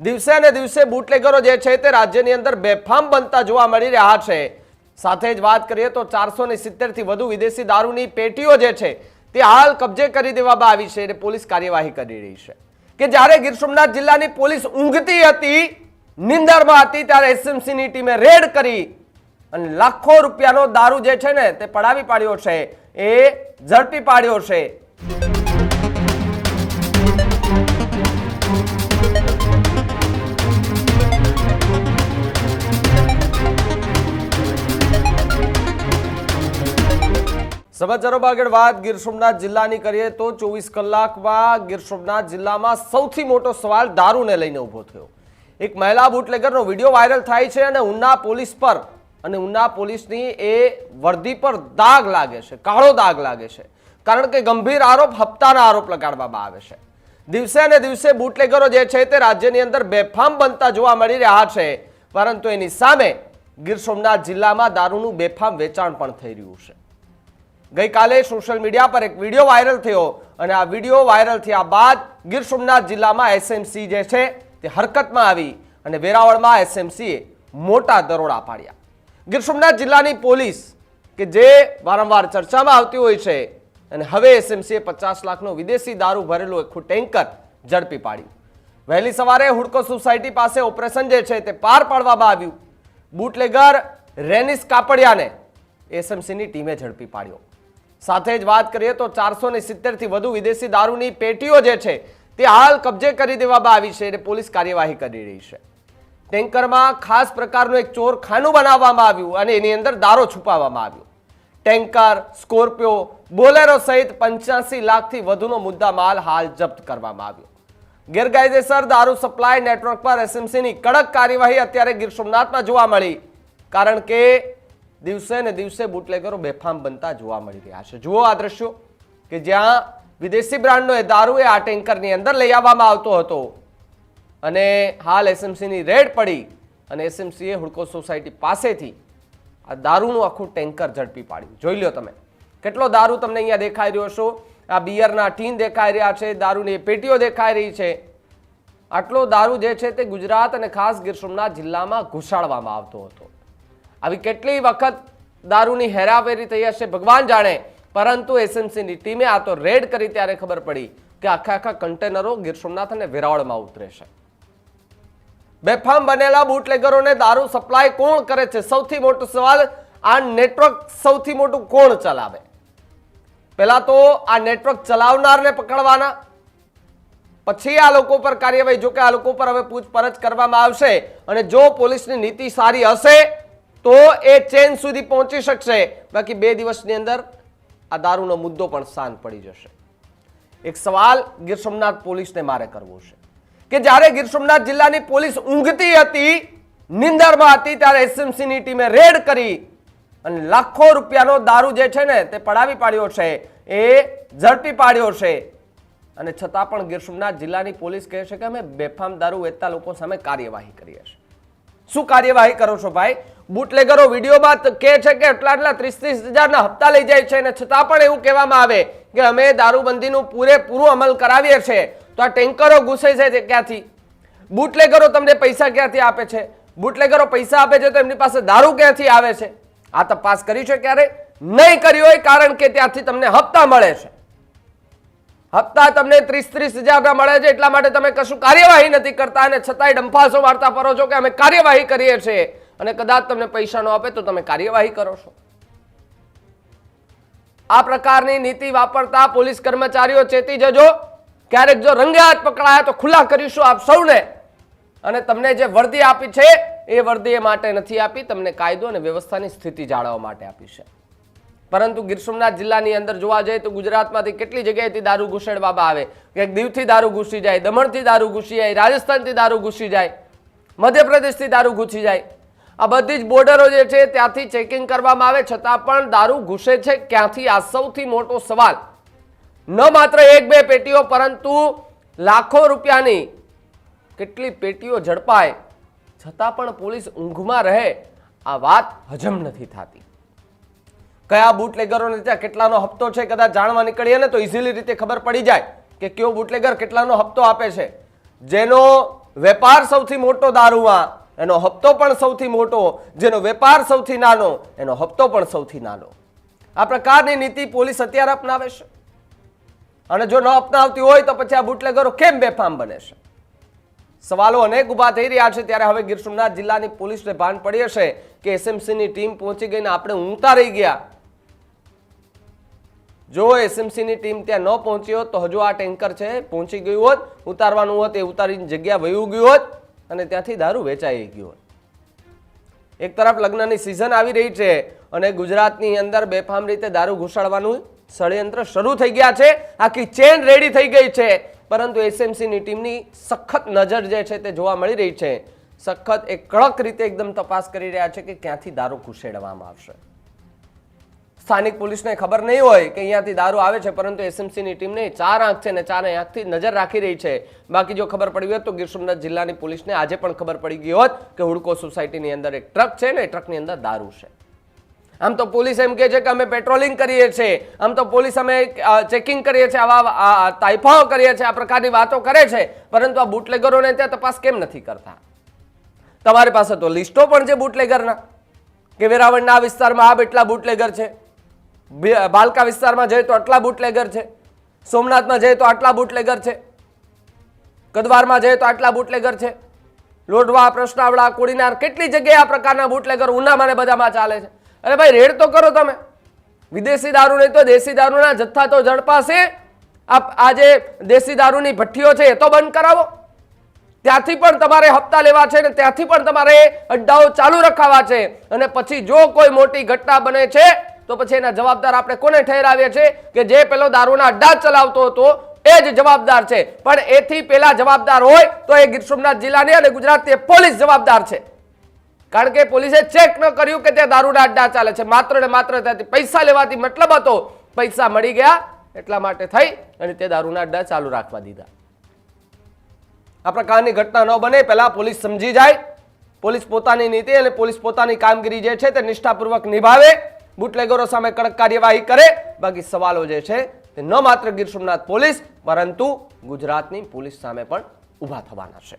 દિવસે ને દિવસે બુટલેગરો જે છે તે રાજ્યની અંદર બેફામ બનતા જોવા મળી રહ્યા છે. સાથે જ વાત કરીએ તો ચારસો ને સિત્તેરથી વધુ વિદેશી દારૂની પેટીઓ જે છે તે હાલ કબજે કરી દેવામાં આવી છે અને પોલીસ કાર્યવાહી કરી રહી છે. કે જ્યારે ગીર સોમનાથ જિલ્લાની પોલીસ ઊંઘતી હતી, નિંદરમાં હતી, ત્યારે એસએમસીની ટીમે રેડ કરી અને લાખો રૂપિયાનો દારૂ જે છે ને તે પડાવી પાડ્યો છે. એ ઝડપી પાડ્યો છે. સમાચારોમાં આગળ વાત ગીર સોમનાથ જિલ્લાની કરીએ તો ચોવીસ કલાકમાં ગીર સોમનાથ જિલ્લામાં સૌથી મોટો સવાલ દારૂને લઈને ઊભો થયો. એક મહિલા બુટલેગરનો વીડિયો વાયરલ થાય છે અને ઉના પોલીસ પર, અને ઉના પોલીસની એ વર્દી પર દાગ લાગે છે, કાળો દાગ લાગે છે. કારણ કે ગંભીર આરોપ હપ્તાના આરોપ લગાડવામાં આવે છે. દિવસે અને દિવસે બુટલેગરો જે છે તે રાજ્યની અંદર બેફામ બનતા જોવા મળી રહ્યા છે. પરંતુ એની સામે ગીર સોમનાથ જિલ્લામાં દારૂનું બેફામ વેચાણ પણ થઈ રહ્યું છે. ગઈકાલે સોશિયલ મીડિયા પર એક વીડિયો વાયરલ થયો અને આ વીડિયો વાયરલ થયા બાદ ગીર સોમનાથ જિલ્લામાં એસએમસી જે છે તે હરકતમાં આવી અને વેરાવળમાં એસએમસીએ મોટા દરોડા પાડ્યા. ગીર સોમનાથ જિલ્લાની પોલીસ કે જે વારંવાર ચર્ચામાં આવતી હોય છે અને હવે એસએમસીએ પચાસ લાખનો વિદેશી દારૂ ભરેલું આખું ટેન્કર ઝડપી પાડ્યું. વહેલી સવારે હુડકો સોસાયટી પાસે ઓપરેશન જે છે તે પાર પાડવામાં આવ્યું. બુટલેગર રેનિસ કાપડિયાને એસએમસીની ટીમે ઝડપી પાડ્યો. સાથે જ વાત કરીએ તો ચારસો ને સિત્તેરથી વધુ વિદેશી દારૂની પેટીઓ જે છે, તે હાલ કબજે કરી દેવામાં આવી છે અને પોલીસ કાર્યવાહી કરી રહી છે. ટેન્કરમાં ખાસ પ્રકારનું એક ચોરખાનું બનાવવામાં આવ્યું અને એની અંદર દારો છુપાવવામાં આવ્યો. ટેન્કર, સ્કોર્પિયો, બોલેરો સહિત પંચ્યાસી લાખથી વધુનો મુદ્દા માલ હાલ જપ્ત કરવામાં આવ્યો. ગેરકાયદેસર દારૂ સપ્લાય નેટવર્ક પર એસએમસીની કડક કાર્યવાહી અત્યારે ગીર સોમનાથમાં જોવા મળી, કારણ કે દિવસે ને દિવસે બુટલેગરો બેફામ બનતા જોવા મળી રહ્યા છે. જુઓ આ દ્રશ્યો કે જ્યાં વિદેશી બ્રાન્ડનો એ દારૂ એ આ ટેન્કરની અંદર લઈ આવવામાં આવતો હતો. અને હાલ એસએમસીની રેડ પડી અને એસએમસીએ હુડકો સોસાયટી પાસેથી આ દારૂનું આખું ટેન્કર ઝડપી પાડ્યું. જોઈ લો તમે. કેટલો દારૂ તમને અહીંયા દેખાઈ રહ્યો છો? આ બિયરના ટીન દેખાઈ રહ્યા છે, દારૂની પેટીઓ દેખાઈ રહી છે. આટલો દારૂ જે છે તે ગુજરાત અને ખાસ ગીર સોમનાથ જિલ્લામાં ઘુસાડવામાં આવતો હતો. આવી કેટલી વખત દારૂની હેરાફેરી થઈ હશે ભગવાન જાણે, પરંતુ એસએમસીની ટીમે આ તો રેડ કરી ત્યારે ખબર પડી કે આખા આખા કન્ટેનરો ગીર સોમનાથ અને વેરાવળમાં ઉતરે છે. બેફામ બનેલા બુટલેગરોને દારૂ સપ્લાય કોણ કરે છે? સૌથી મોટો સવાલ, આ નેટવર્ક સૌથી મોટું કોણ ચલાવે? પહેલા તો આ નેટવર્ક ચલાવનારને પકડવાના. પછી આ લોકો પર કાર્યવાહી જો કે આ લોકો પર હવે પૂછપરછ કરવામાં આવશે અને જો પોલીસની નીતિ સારી હશે તો એ ચેન સુધી પહોંચી શકશે. બાકી બે દિવસની અંદર આ દારૂનો મુદ્દો પણ શાંત પડી જશે. એક સવાલ ગીર સોમનાથ પોલીસને મારે કરવો છે. કે જ્યારે ગીર સોમનાથ જિલ્લાની પોલીસ ઊંઘતી હતી, નિંદરમાં હતી, ત્યારે એસએમસીની ટીમે રેડ કરી અને લાખો રૂપિયાનો દારૂ જે છે ને તે પડાવી પાડ્યો છે, એ ઝડપી પાડ્યો છે. અને છતાં પણ ગીર સોમનાથ જિલ્લાની પોલીસ કહે છે કે અમે બેફામ દારૂ વેચતા લોકો સામે કાર્યવાહી કરીએ છીએ. શું કાર્યવાહી કરો છો ભાઈ? બુટલેગરો વીડિયો બાદ કહે છે કે એટલા એટલા ત્રીસ ત્રીસ હજારના હપ્તા લઈ જાય છે અને છતાં પણ એવું કહેવામાં આવે કે અમે દારૂબંધીનું પૂરેપૂરું અમલ કરાવીએ છીએ. તો આ ટેન્કરો ઘૂસે છે ક્યાંથી? બુટલેગરો તમને પૈસા ક્યાંથી આપે છે? બુટલેગરો પૈસા આપે છે તો એમની પાસે દારૂ ક્યાંથી આવે છે? આ તપાસ કરી છે ક્યારે? નહીં કરી હોય કારણ કે ત્યાંથી તમને હપ્તા મળે છે. હપ્તા તમને ત્રીસ ત્રીસ હજારના મળે છે એટલા માટે તમે કશું કાર્યવાહી નથી કરતા અને છતાંય ડંફાસો, મારતા ફરો છો કે અમે કાર્યવાહી કરીએ છીએ. અને કદાચ તમને પૈસા ન આપે તો તમે કાર્યવાહી કરો છો. આ પ્રકારની નીતિ વાપરતા પોલીસ કર્મચારીઓ ચેતી જજો. ક્યારેક જો રંગે હાથ પકડાયા તો ખુલ્લા કરીશું આપ સૌને. અને તમને જે વર્દી આપી છે, એ વર્દી એ માટે નથી આપી, તમને કાયદો અને વ્યવસ્થાની સ્થિતિ જાળવવા માટે આપી છે. પરંતુ ગીર સોમનાથ જિલ્લાની અંદર જોવા જઈએ તો ગુજરાતમાંથી કેટલી જગ્યાએથી દારૂ ઘુસેડવામાં આવે? કે દીવથી દારૂ ઘૂસી જાય, દમણથી દારૂ ઘૂસી જાય, રાજસ્થાનથી દારૂ ઘૂસી જાય, મધ્યપ્રદેશથી દારૂ ઘૂસી જાય. આ બધી જ બોર્ડરો જે છે ત્યાંથી ચેકિંગ કરવામાં આવે, છતાં પણ દારૂ ઘૂસે છે. ક્યાંથી? આ સૌથી મોટો સવાલ. ન માત્ર એક બે પેટીઓ, પરંતુ લાખો રૂપિયાની કેટલી પેટીઓ ઝડપાય, છતાં પણ પોલીસ ઊંઘમાં રહે, આ વાત હજમ નથી થતી. કયા બુટલેગરોને ત્યાં કેટલાનો હપ્તો છે કદાચ જાણવા નીકળીએ ને તો ઇઝીલી રીતે ખબર પડી જાય કે કયો બુટલેગર કેટલાનો હપ્તો આપે છે. જેનો વેપાર સૌથી મોટો દારૂમાં એનો હપ્તો પણ સૌથી મોટો, જેનો વેપાર સૌથી નાનો, એનો હપ્તો પણ સૌથી નાનો. આ પ્રકારની નીતિ પોલીસ અત્યારે અપનાવે છે. અને જો ન અપનાવતી હોય તો પછી આ બુટલેગરો કેમ બેફામ બને છે? સવાલો અનેક ઊભા થઈ રહ્યા છે, ત્યારે હવે ગીર સોમનાથ જિલ્લાની પોલીસને ભાન પડી હશે કે એસએમસીની ટીમ પહોંચી ગઈને આપણે ઊંઘતા રહી ગયા. જો એસએમસીની ટીમ ત્યાં ન પહોંચી હોત તો હજુ આ ટેન્કર છે, પહોંચી ગયું હોત, ઉતારવાનું હોત, એ ઉતારીની જગ્યા વયું ગયું હોત. અને ત્યાંથી દારૂ વેચાઈ ગયું એક તરફ લગ્નની સિઝન આવી રહી છે અને ગુજરાતની અંદર બેફામ રીતે દારૂ ઘુસાડવાનું ષડયંત્ર શરૂ થઈ ગયા છે. આખી ચેન રેડી થઈ ગઈ છે. પરંતુ એસએમસીની ટીમની સખત નજર જે છે તે જોવા મળી રહી છે. સખત એક કડક રીતે એકદમ તપાસ કરી રહ્યા છે કે ક્યાંથી દારૂ ઘુસેડવામાં આવશે. સ્થાનિક પોલીસને ખબર નહીં હોય કે અહીંયાથી દારૂ આવે છે, પરંતુ એસએમસીની ટીમને ચાર આંખ છે ને ચાર આંખથી નજર રાખી રહી છે. બાકી જો ખબર પડી હોત તો ગીર સોમનાથ જિલ્લાની પોલીસને આજે પણ ખબર પડી ગઈ હોત કે હુડકો સોસાયટીની અંદર એક ટ્રક છે ને ટ્રકની અંદર દારૂ છે. આમ તો પોલીસ એમ કહે છે કે અમે પેટ્રોલિંગ કરીએ છીએ. આમ તો પોલીસ અમે ચેકિંગ કરીએ છીએ, આવા તાઇફાઓ કરીએ છીએ, આ પ્રકારની વાતો કરે છે. પરંતુ આ બુટલેગરોને ત્યાં તપાસ કેમ નથી કરતા? તમારી પાસે તો લિસ્ટો પણ છે બુટલેગરના, કે વેરાવળના આ વિસ્તારમાં આ એટલા બુટલેગર છે. બાલકા વિસ્તારમાં જઈએ તો આટલા બુટલેગર છે. સોમનાથમાં જઈએ તો આટલા બુટલેગર છે. કદવારમાં જઈએ તો આટલા બુટલેગર છે. લોઢવા પ્રશ્નાવડા કોડીનાર કેટલી જગ્યાએ આ પ્રકારના બુટલેગર ઉનામાં બધામાં ચાલે છે. અરે ભાઈ, રેડ તો કરો તમે. વિદેશી દારૂ નહીં તો દેશી દારૂના જથ્થા તો ઝડપાશે આ જે દેશી દારૂની ભઠ્ઠીઓ છે એ તો બંધ કરાવો. ત્યાંથી પણ તમારે હપ્તા લેવા છે ને ત્યાંથી પણ તમારે અડ્ડાઓ ચાલુ રખાવા છે. અને પછી જો કોઈ મોટી ઘટના બને છે તો પછી એના જવાબદાર આપણે કોને ઠેરાવીએ છીએ કે જે પેલો દારૂના અડ્ડા ચલાવતો હતો એ જ જવાબદાર છે. પણ એથી પેલા જવાબદાર હોય તો એ ગીર સોમનાથ જિલ્લાની અને ગુજરાતની પોલીસ જવાબદાર છે. કારણ કે પોલીસે ચેક ન કર્યું કે ત્યાં દારૂના અડ્ડા ચાલે છે. માત્ર ને માત્ર ત્યાંથી પૈસા લેવાથી મતલબ હતો, પૈસા મળી ગયા, એટલા માટે થઈ અને તે દારૂના અડ્ડા ચાલુ રાખવા દીધા. આ પ્રકારની ઘટના ન બને, પહેલા પોલીસ સમજી જાય. પોલીસ પોતાની નીતિ અને પોલીસ પોતાની કામગીરી જે છે તે નિષ્ઠાપૂર્વક નિભાવે. બુટલેગરો સામે કડક કાર્યવાહી કરે. બાકી સવાલો જે છે તે ન માત્ર ગીર સોમનાથ પોલીસ, પરંતુ ગુજરાતની પોલીસ સામે પણ ઊભા થવાના છે.